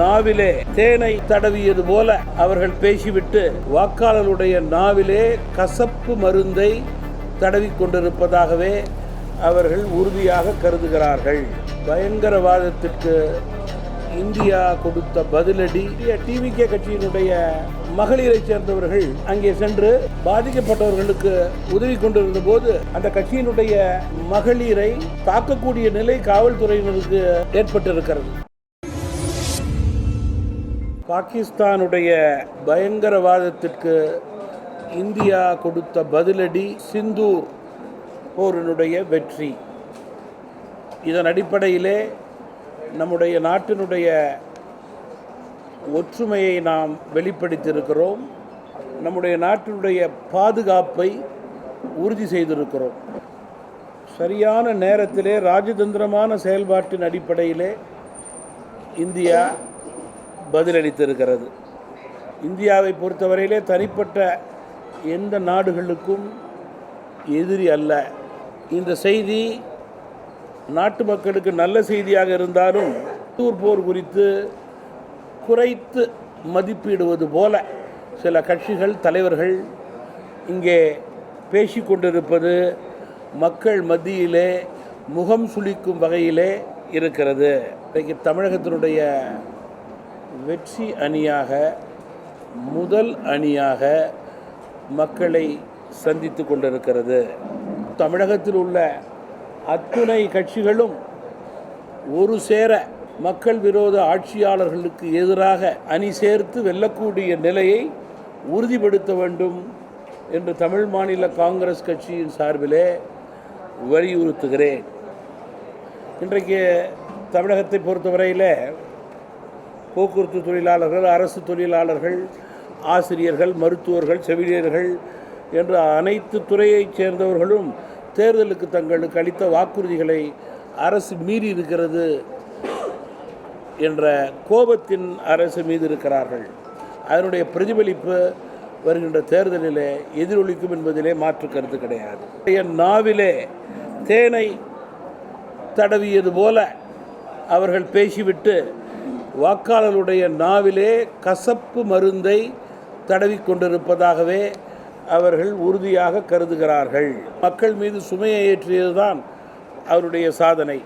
நாவிலே தேனை தடவியது போல அவர்கள் பேசிவிட்டு வாக்காளருடைய நாவிலே கசப்பு மருந்தை தடவி கொண்டிருப்பதாகவே அவர்கள் உறுதியாக கருதுகிறார்கள். பயங்கரவாதத்திற்கு இந்தியா கொடுத்த பதிலடி. டிவிகே கட்சியினுடைய மகளிரை சேர்ந்தவர்கள் அங்கே சென்று பாதிக்கப்பட்டவர்களுக்கு உதவி கொண்டிருந்த போது அந்த கட்சியினுடைய மகளிரை தாக்கக்கூடிய நிலை காவல்துறையினருக்கு ஏற்பட்டிருக்கிறது. பாகிஸ்தானுடைய பயங்கரவாதத்திற்கு இந்தியா கொடுத்த பதிலடி சிந்தூர் போரினுடைய வெற்றி. இதன் அடிப்படையிலே நம்முடைய நாட்டினுடைய ஒற்றுமையை நாம் வெளிப்படுத்தியிருக்கிறோம். நம்முடைய நாட்டினுடைய பாதுகாப்பை உறுதி செய்திருக்கிறோம். சரியான நேரத்திலே ராஜதந்திரமான செயல்பாட்டின் அடிப்படையிலே இந்தியா பதிலளித்திருக்கிறது. இந்தியாவை பொறுத்தவரையிலே தனிப்பட்ட எந்த நாடுகளுக்கும் எதிரி அல்ல. இந்த செய்தி நாட்டு மக்களுக்கு நல்ல செய்தியாக இருந்தாலும் உள்ளூர் போர் குறித்து குறைத்து மதிப்பிடுவது போல சில கட்சிகள் தலைவர்கள் இங்கே பேசி கொண்டிருப்பது மக்கள் மத்தியிலே முகம் சுளிக்கும் வகையிலே இருக்கிறது. இன்றைக்கு தமிழகத்தினுடைய வெற்றி அணியாக முதல் அணியாக மக்களை சந்தித்து கொண்டிருக்கிறது. தமிழகத்தில் உள்ள அத்துணை கட்சிகளும் ஒரு சேர மக்கள் விரோத ஆட்சியாளர்களுக்கு எதிராக அணி சேர்த்து வெல்லக்கூடிய நிலையை உறுதிப்படுத்த வேண்டும் என்று தமிழ் மாநில காங்கிரஸ் கட்சியின் சார்பிலே வலியுறுத்துகிறேன். இன்றைக்கு தமிழகத்தை பொறுத்தவரையில் போக்குவரத்து தொழிலாளர்கள் அரசு தொழிலாளர்கள் ஆசிரியர்கள் மருத்துவர்கள் செவிலியர்கள் என்ற அனைத்து துறையைச் சேர்ந்தவர்களும் தேர்தலுக்கு தங்களுக்கு அளித்த வாக்குறுதிகளை அரசு மீறி இருக்கிறது என்ற கோபத்தின் அரசு மீது இருக்கிறார்கள். அதனுடைய பிரதிபலிப்பு வருகின்ற தேர்தலிலே எதிரொலிக்கும் என்பதிலே மாற்று கருத்து கிடையாது. என் நாவிலே தேனை தடவியது போல அவர்கள் பேசிவிட்டு வாக்காளருடைய நாவிலே கசப்பு மருந்தை தடவி கொண்டிருப்பதாகவே அவர்கள் உறுதியாக கருதுகிறார்கள். மக்கள் மீது சுமையை ஏற்றியதுதான் அவருடைய சாதனை.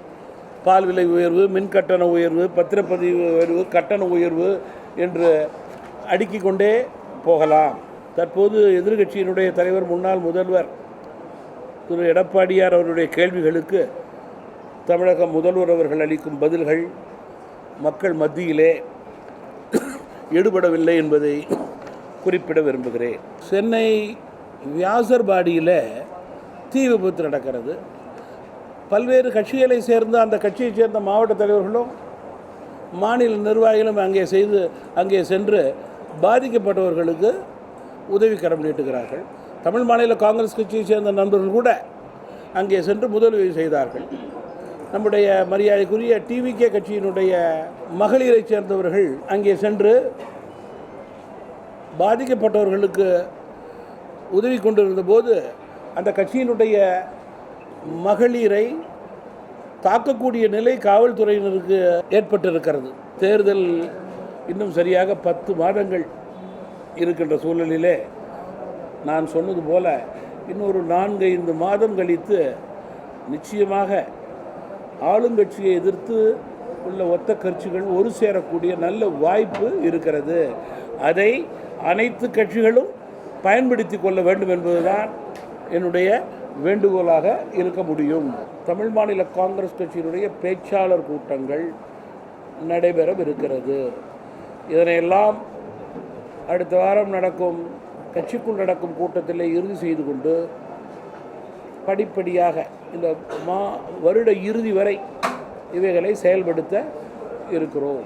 பால் விலை உயர்வு மின் கட்டண உயர்வு பத்திரப்பதிவு உயர்வு கட்டண உயர்வு என்று அடுக்கிக் கொண்டே போகலாம். தற்போது எதிர்கட்சியினுடைய தலைவர் முன்னாள் முதல்வர் திரு. எடப்பாடியார் அவருடைய கேள்விகளுக்கு தமிழக முதல்வர் அவர்கள் அளிக்கும் பதில்கள் மக்கள் மத்தியிலே எடுபடவில்லை என்பதை குறிப்பிட விரும்புகிறேன். சென்னை வியாசர்பாடியில் தீ விபத்து நடக்கிறது. பல்வேறு கட்சிகளை சேர்ந்த அந்த கட்சியைச் சேர்ந்த மாவட்ட தலைவர்களும் மாநில நிர்வாகிகளும் அங்கே செய்து அங்கே சென்று பாதிக்கப்பட்டவர்களுக்கு உதவிக்கரம் நீட்டுகிறார்கள். தமிழ் மாநில காங்கிரஸ் கட்சியைச் சேர்ந்த நண்பர்கள் கூட அங்கே சென்று முதலுதவி செய்தார்கள். நம்முடைய மரியாதைக்குரிய டிவிகே கட்சியினுடைய மகளிரைச் சேர்ந்தவர்கள் அங்கே சென்று பாதிக்கப்பட்டவர்களுக்கு உதவி கொண்டிருந்த போது அந்த கட்சியினுடைய மகளிரை தாக்கக்கூடிய நிலை காவல்துறையினருக்கு ஏற்பட்டிருக்கிறது. தேர்தல் இன்னும் சரியாக பத்து மாதங்கள் இருக்கின்ற சூழலிலே நான் சொன்னது போல இன்னொரு நான்கு ஐந்து மாதம் கழித்து நிச்சயமாக ஆளுங்கட்சியை எதிர்த்து உள்ள ஒத்த கட்சிகள் ஒரு சேரக்கூடிய நல்ல வாய்ப்பு இருக்கிறது. அதை அனைத்து கட்சிகளும் பயன்படுத்தி கொள்ள வேண்டும் என்பதுதான் என்னுடைய வேண்டுகோளாக இருக்க முடியும். தமிழ் மாநில காங்கிரஸ் கட்சியினுடைய பேச்சாளர் கூட்டங்கள் நடைபெறவிருக்கிறது. இதனையெல்லாம் அடுத்த வாரம் நடக்கும் கட்சிக்குள் நடக்கும் கூட்டத்தில் இறுதி செய்து கொண்டு படிப்படியாக இந்த மா வருட இறுதி வரை இவைகளை செயல்படுத்த இருக்கிறோம்.